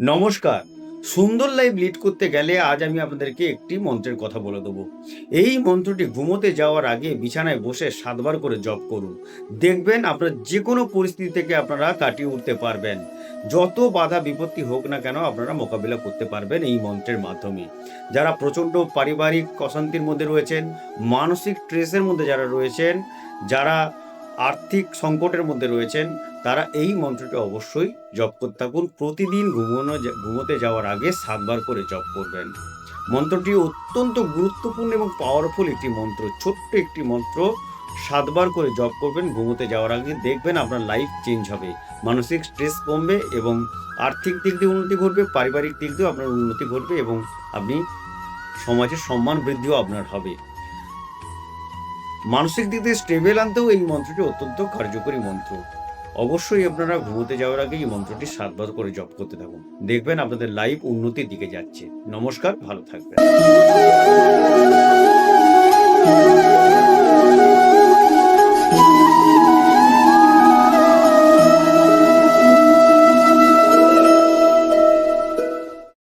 নমস্কার। সুন্দর life lead করতে গেলে আজ আমি আপনাদেরকে একটি মন্ত্রের কথা বলে দেবো। এই মন্ত্রটি ঘুমোতে যাওয়ার আগে বিছানায় বসে সাতবার করে জপ করুন। দেখবেন আপনার যে কোনো পরিস্থিতি থেকে আপনারা কাটিয়ে উঠতে পারবেন। যত বাধা বিপত্তি হোক না কেন আপনারা মোকাবিলা করতে পারবেন এই মন্ত্রের মাধ্যমে। যারা প্রচণ্ড পারিবারিক অশান্তির মধ্যে রয়েছেন, মানসিক স্ট্রেসের মধ্যে যারা রয়েছেন, যারা আর্থিক সংকটের মধ্যে রয়েছেন, তারা এই মন্ত্রটি অবশ্যই জপ করতে থাকুন। প্রতিদিন ঘুমানো ঘুমোতে যাওয়ার আগে সাতবার করে জপ করবেন। মন্ত্রটি অত্যন্ত গুরুত্বপূর্ণ এবং পাওয়ারফুল একটি মন্ত্র, ছোট্ট একটি মন্ত্র। সাতবার করে জপ করবেন, ঘুমোতে যাওয়ার আগে দেখবেন আপনার লাইফ চেঞ্জ হবে। মানসিক স্ট্রেস কমবে এবং আর্থিক দিক দিয়ে উন্নতি ঘটবে, পারিবারিক দিক দিয়েও আপনার উন্নতি ঘটবে এবং আপনি সমাজের সম্মান বৃদ্ধিও আপনার হবে। মানসিক দিক দিয়ে স্টেবেল আনতেও এই মন্ত্রটি অত্যন্ত কার্যকরী মন্ত্র। অবশ্যই আপনারা ঘুমোতে যাওয়ার আগে এই মন্ত্রটি সাতবার করে জপ করতে থাকুন। দেখবেন আপনাদের লাইফ উন্নতির দিকে যাচ্ছে। নমস্কার, ভালো থাকবেন।